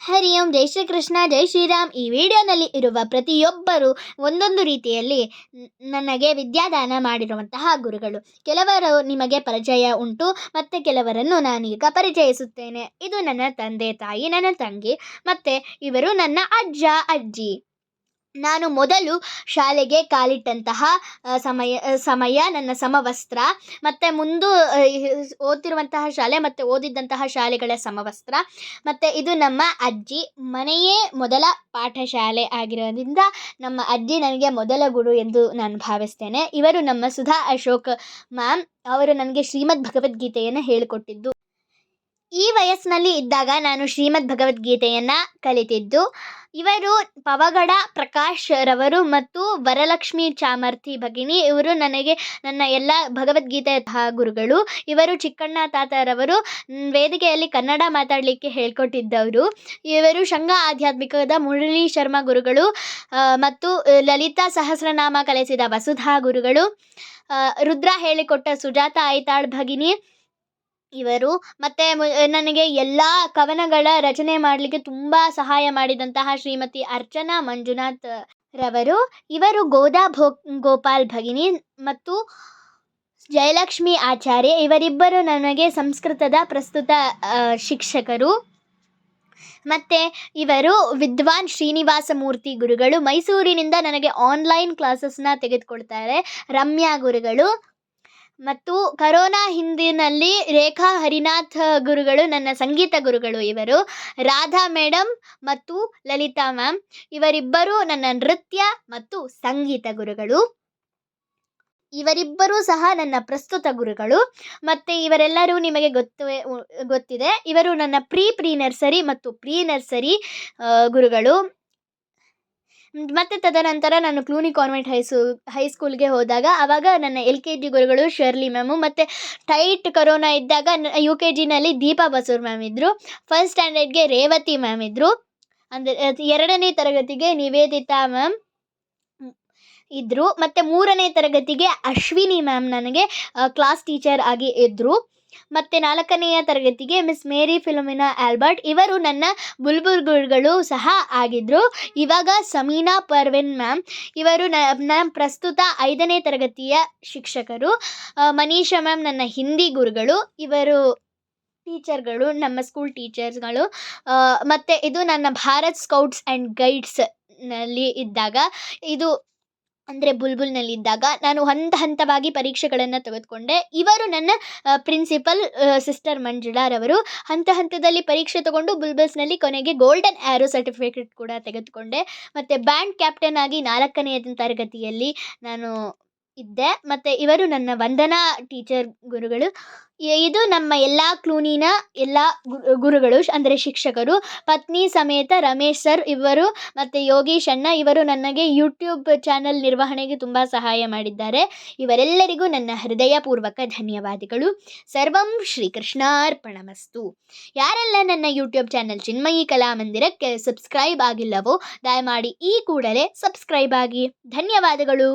ಹರಿ ಓಂ ಜೈ ಶ್ರೀಕೃಷ್ಣ, ಜೈ ಶ್ರೀರಾಮ್. ಈ ವಿಡಿಯೋನಲ್ಲಿ ಇರುವ ಪ್ರತಿಯೊಬ್ಬರು ಒಂದೊಂದು ರೀತಿಯಲ್ಲಿ ನನಗೆ ವಿದ್ಯಾದಾನ ಮಾಡಿರುವಂತಹ ಗುರುಗಳು. ಕೆಲವರು ನಿಮಗೆ ಪರಿಚಯ ಉಂಟು, ಮತ್ತು ಕೆಲವರನ್ನು ನಾನೀಗ ಪರಿಚಯಿಸುತ್ತೇನೆ. ಇದು ನನ್ನ ತಂದೆ ತಾಯಿ, ನನ್ನ ತಂಗಿ, ಮತ್ತು ಇವರು ನನ್ನ ಅಜ್ಜ, ಅಜ್ಜಿ. ನಾನು ಮೊದಲು ಶಾಲೆಗೆ ಕಾಲಿಟ್ಟಂತಹ ಸಮಯ ಸಮಯ, ನನ್ನ ಸಮವಸ್ತ್ರ, ಮತ್ತು ಮುಂದು ಓದ್ತಿರುವಂತಹ ಶಾಲೆ ಮತ್ತು ಓದಿದ್ದಂತಹ ಶಾಲೆಗಳ ಸಮವಸ್ತ್ರ, ಮತ್ತು ಇದು ನಮ್ಮ ಅಜ್ಜಿ ಮನೆಯೇ ಮೊದಲ ಪಾಠಶಾಲೆ ಆಗಿರೋದ್ರಿಂದ ನಮ್ಮ ಅಜ್ಜಿ ನನಗೆ ಮೊದಲ ಗುರು ಎಂದು ನಾನು ಭಾವಿಸ್ತೇನೆ. ಇವರು ನಮ್ಮ ಸುಧಾ ಅಶೋಕ್ ಮ್ಯಾಮ್. ಅವರು ನನಗೆ ಶ್ರೀಮದ್ ಭಗವದ್ಗೀತೆಯನ್ನು ಹೇಳಿಕೊಟ್ಟಿದ್ದು. ಈ ವಯಸ್ಸಿನಲ್ಲಿ ಇದ್ದಾಗ ನಾನು ಶ್ರೀಮದ್ ಭಗವದ್ಗೀತೆಯನ್ನು ಕಲಿತಿದ್ದು. ಇವರು ಪವಗಡ ಪ್ರಕಾಶ್ ರವರು ಮತ್ತು ವರಲಕ್ಷ್ಮಿ ಚಾಮರ್ಥಿ ಭಗಿನಿ, ಇವರು ನನಗೆ ನನ್ನ ಎಲ್ಲ ಭಗವದ್ಗೀತೆ ಗುರುಗಳು. ಇವರು ಚಿಕ್ಕಣ್ಣ ತಾತರವರು ವೇದಿಕೆಯಲ್ಲಿ ಕನ್ನಡ ಮಾತಾಡಲಿಕ್ಕೆ ಹೇಳ್ಕೊಟ್ಟಿದ್ದವರು. ಇವರು ಶಂಗ ಆಧ್ಯಾತ್ಮಿಕದ ಮುರಳಿ ಶರ್ಮಾ ಗುರುಗಳು ಮತ್ತು ಲಲಿತಾ ಸಹಸ್ರನಾಮ ಕಲಿಸಿದ ವಸುಧಾ ಗುರುಗಳು. ರುದ್ರ ಹೇಳಿಕೊಟ್ಟ ಸುಜಾತ ಐತಾಳ್ ಭಗಿನಿ ಇವರು. ಮತ್ತು ನನಗೆ ಎಲ್ಲ ಕವನಗಳ ರಚನೆ ಮಾಡಲಿಕ್ಕೆ ತುಂಬ ಸಹಾಯ ಮಾಡಿದಂತಹ ಶ್ರೀಮತಿ ಅರ್ಚನಾ ಮಂಜುನಾಥ್ ರವರು. ಇವರು ಗೋದಾ ಭೋ, ಗೋಪಾಲ್ ಭಗಿನಿ ಮತ್ತು ಜಯಲಕ್ಷ್ಮಿ ಆಚಾರ್ಯ. ಇವರಿಬ್ಬರು ನನಗೆ ಸಂಸ್ಕೃತದ ಪ್ರಸ್ತುತ ಶಿಕ್ಷಕರು. ಮತ್ತು ಇವರು ವಿದ್ವಾನ್ ಶ್ರೀನಿವಾಸ ಮೂರ್ತಿ ಗುರುಗಳು. ಮೈಸೂರಿನಿಂದ ನನಗೆ ಆನ್ಲೈನ್ ಕ್ಲಾಸಸ್ನ ತೆಗೆದುಕೊಳ್ತಾರೆ. ರಮ್ಯಾ ಗುರುಗಳು. ಮತ್ತು ಕರೋನಾ ಹಿಂದಿನಲ್ಲಿ ರೇಖಾ ಹರಿನಾಥ್ ಗುರುಗಳು, ನನ್ನ ಸಂಗೀತ ಗುರುಗಳು ಇವರು. ರಾಧಾ ಮೇಡಮ್ ಮತ್ತು ಲಲಿತಾ ಮ್ಯಾಮ್. ಇವರಿಬ್ಬರು ನನ್ನ ನೃತ್ಯ ಮತ್ತು ಸಂಗೀತ ಗುರುಗಳು. ಇವರಿಬ್ಬರೂ ಸಹ ನನ್ನ ಪ್ರಸ್ತುತ ಗುರುಗಳು. ಮತ್ತು ಇವರೆಲ್ಲರೂ ನಿಮಗೆ ಗೊತ್ತು, ಗೊತ್ತಿದೆ. ಇವರು ನನ್ನ ಪ್ರೀ ಪ್ರೀ ನರ್ಸರಿ ಮತ್ತು ಪ್ರೀ ನರ್ಸರಿ ಗುರುಗಳು. ಮತ್ತು ತದನಂತರ ನಾನು ಕ್ಲೂನಿ ಕಾನ್ವೆಂಟ್ ಹೈಸೂ ಹೈಸ್ಕೂಲ್ಗೆ ಹೋದಾಗ ಆವಾಗ ನನ್ನ ಎಲ್ ಕೆ ಜಿ ಗುರುಗಳು ಶರ್ಲಿ ಮ್ಯಾಮು ಮತ್ತು ಟೈಟ್ ಕರೋನಾ ಇದ್ದಾಗ ಯು ಕೆ ಜಿನಲ್ಲಿ ದೀಪಾ ಬಸೂರ್ ಮ್ಯಾಮ್ ಇದ್ದರು ಫಸ್ಟ್ ಸ್ಟ್ಯಾಂಡರ್ಡ್ಗೆ ರೇವತಿ ಮ್ಯಾಮ್ ಇದ್ದರು ಅಂದರೆ ಎರಡನೇ ತರಗತಿಗೆ ನಿವೇದಿತಾ ಮ್ಯಾಮ್ ಇದ್ದರು ಮತ್ತು ಮೂರನೇ ತರಗತಿಗೆ ಅಶ್ವಿನಿ ಮ್ಯಾಮ್ ನನಗೆ ಕ್ಲಾಸ್ ಟೀಚರ್ ಆಗಿ ಇದ್ದರು ಮತ್ತು ನಾಲ್ಕನೆಯ ತರಗತಿಗೆ ಮಿಸ್ ಮೇರಿ ಫಿಲೋಮಿನಾ ಆಲ್ಬರ್ಟ್. ಇವರು ನನ್ನ ಬುಲ್ಬುಲ್ಗುಳ್ಗಳು ಸಹ ಆಗಿದ್ದರು ಇವಾಗ ಸಮೀನಾ ಪರ್ವಿನ್ ಮ್ಯಾಮ್. ಇವರು ನನ್ನ ಪ್ರಸ್ತುತ ಐದನೇ ತರಗತಿಯ ಶಿಕ್ಷಕರು. ಮನೀಷಾ ಮ್ಯಾಮ್ ನನ್ನ ಹಿಂದಿ ಗುರುಗಳು. ಇವರು ಟೀಚರ್ಗಳು, ನಮ್ಮ ಸ್ಕೂಲ್ ಟೀಚರ್ಸ್ಗಳು. ಮತ್ತು ಇದು ನನ್ನ ಭಾರತ್ ಸ್ಕೌಟ್ಸ್ ಆ್ಯಂಡ್ ಗೈಡ್ಸ್ನಲ್ಲಿ ಇದ್ದಾಗ ಇದು ಅಂದರೆ ಬುಲ್ಬುಲ್ನಲ್ಲಿದ್ದಾಗ ನಾನು ಹಂತ ಹಂತವಾಗಿ ಪರೀಕ್ಷೆಗಳನ್ನು ತೆಗೆದುಕೊಂಡೆ. ಇವರು ನನ್ನ ಪ್ರಿನ್ಸಿಪಲ್ ಸಿಸ್ಟರ್ ಮಂಜುಳಾರವರು ಹಂತ ಹಂತದಲ್ಲಿ ಪರೀಕ್ಷೆ ತಗೊಂಡು ಬುಲ್ಬಲ್ಸ್ನಲ್ಲಿ ಕೊನೆಗೆ ಗೋಲ್ಡನ್ ಆ್ಯರೋ ಸರ್ಟಿಫಿಕೇಟ್ ಕೂಡ ತೆಗೆದುಕೊಂಡೆ. ಮತ್ತು ಬ್ಯಾಂಡ್ ಕ್ಯಾಪ್ಟನ್ ಆಗಿ ನಾಲ್ಕನೆಯ ತರಗತಿಯಲ್ಲಿ ನಾನು ಇದ್ದೆ. ಮತ್ತು ಇವರು ನನ್ನ ವಂದನಾ ಟೀಚರ್ ಗುರುಗಳು. ಇದು ನಮ್ಮ ಎಲ್ಲ ಕ್ಲೂನಿನ ಎಲ್ಲ ಗುರುಗಳು, ಅಂದರೆ ಶಿಕ್ಷಕರು. ಪತ್ನಿ ಸಮೇತ ರಮೇಶ್ ಸರ್ ಇವರು, ಮತ್ತು ಯೋಗೀಶ್ ಅಣ್ಣ ಇವರು ನನಗೆ ಯೂಟ್ಯೂಬ್ ಚಾನಲ್ ನಿರ್ವಹಣೆಗೆ ತುಂಬ ಸಹಾಯ ಮಾಡಿದ್ದಾರೆ. ಇವರೆಲ್ಲರಿಗೂ ನನ್ನ ಹೃದಯಪೂರ್ವಕ ಧನ್ಯವಾದಗಳು. ಸರ್ವಂ ಶ್ರೀಕೃಷ್ಣಾರ್ಪಣಮಸ್ತು. ಯಾರೆಲ್ಲ ನನ್ನ ಯೂಟ್ಯೂಬ್ ಚಾನಲ್ ಚಿನ್ಮಯಿ ಕಲಾಮಂದಿರಕ್ಕೆ ಸಬ್ಸ್ಕ್ರೈಬ್ ಆಗಿಲ್ಲವೋ, ದಯಮಾಡಿ ಈ ಕೂಡಲೇ ಸಬ್ಸ್ಕ್ರೈಬ್ ಆಗಿ. ಧನ್ಯವಾದಗಳು.